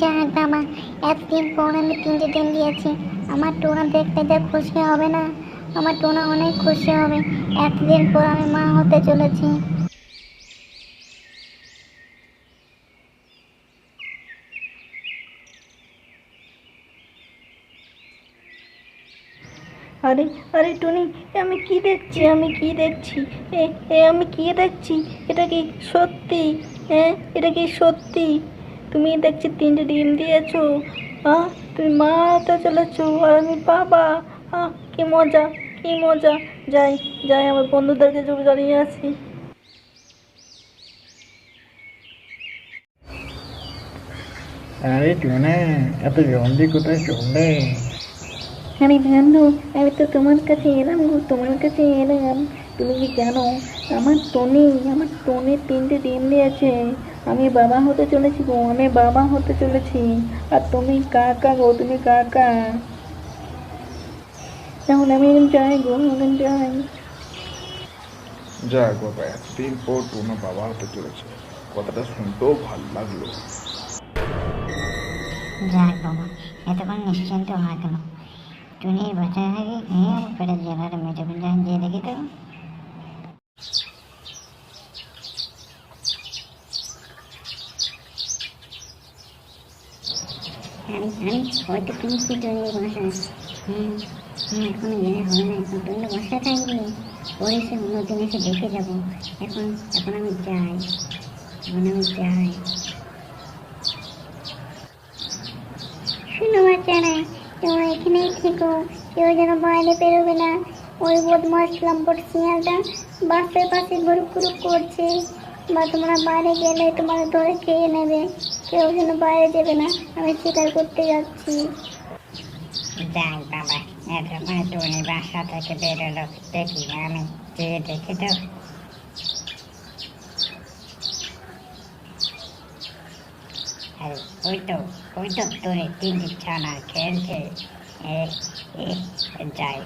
যাক বাবা এতদিন পর আমি তিনটে ডিম দিয়েছি। আমার টোনা দেখতে যা খুশি হবে না, আমার টোনা অনেক খুশি হবে। এতদিন পর আমি মা হতে চলেছি। আরে আরে টুনি আমি কি দেখছি, আমি কি দেখছি? এ আমি কি দেখছি? এটা কি সত্যি? হ্যাঁ এটা কি সত্যি? তুমি দেখছি তিনটে ডিম দিয়েছ। হ্যাঁ তুমি মা হতে চলেছো আর আমি বাবা। হ্যাঁ কি মজা কি মজা। যাই যাই আমার বন্ধুদেরকে যোগ জানিয়ে আসি। আরে টুনা এত জলদি কোথায় চললে আরে বন্ধু আমি তো তোমার কাছে এলাম গো তোমার কাছে এলাম। তুমি কি জানো আমার টনি আমার টনি তিনটে ডিম দিয়েছে। আমি বাবা হতে চলেছি গো আমি বাবা হতে চলেছি। আর তুমি কাকা গো তুমি কাকা। তাহলে আমি এখন যাই গো এখন যাই। যাক বাবা এতদিন পর টুনা বাবা হতে চলেছে। কথাটা শুনতেও ভালো লাগল। যাক বাবা এতক্ষণ নিশ্চিন্ত হওয়া গেল। টুনির বাচ্চা থেকে আমার পেটের জেলাটা মেটে দিয়ে দেখি তো। হয়তো সে দেখে এখন এখন আমি এখন আমি তোমরা এখানেই থেকো কেউ যেন বাইরে বেরোবে না ওই বদমাস লম্পট শিয়ালটা বাসের পাশে ঘুরুক ঘুরুক করছে বা তোমরা বাইরে গেলে তোমাদের ধরে খেয়ে নেবে? কেউ যেন বাইরে যাবে না আমি শিকার করতে যাচ্ছি। যাক বাবা এতক্ষণ টুনি বাসা থেকে বেরোলো। দেখি আমি দেখে তো। আরে ওই তো ওই তো টুনি তিনটি ছানা খেলছে। যাই।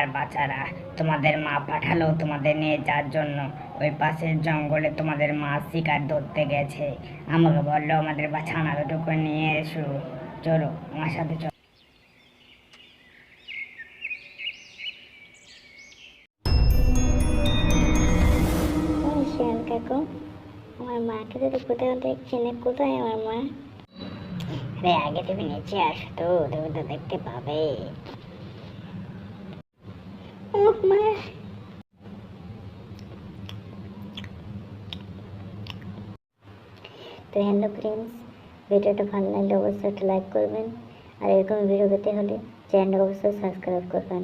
আর বাচ্চারা তোমাদের মা পাঠালো তোমাদের নিয়ে যাওয়ার জন্য। ওই পাশের জঙ্গলে তোমাদের মা শিকার ধরতে গেছে। আমাকে বলল আমাদের বাছানা দুটোকে নিয়ে এসো। চলো আমার সাথে চলো। কাকু আমার মাকে যদি কোথাও দেখছি না কোথায় আমার মা? আরে আগে তুমি নিচে আসো তো তুমি তো দেখতে পাবে। ও তো হ্যালো ফ্রেন্ডস ভিডিওটা ভালো লাগলে অবশ্যই একটা লাইক করবেন। আর এরকম ভিডিও পেতে হলে চ্যানেলটা অবশ্যই সাবস্ক্রাইব করবেন।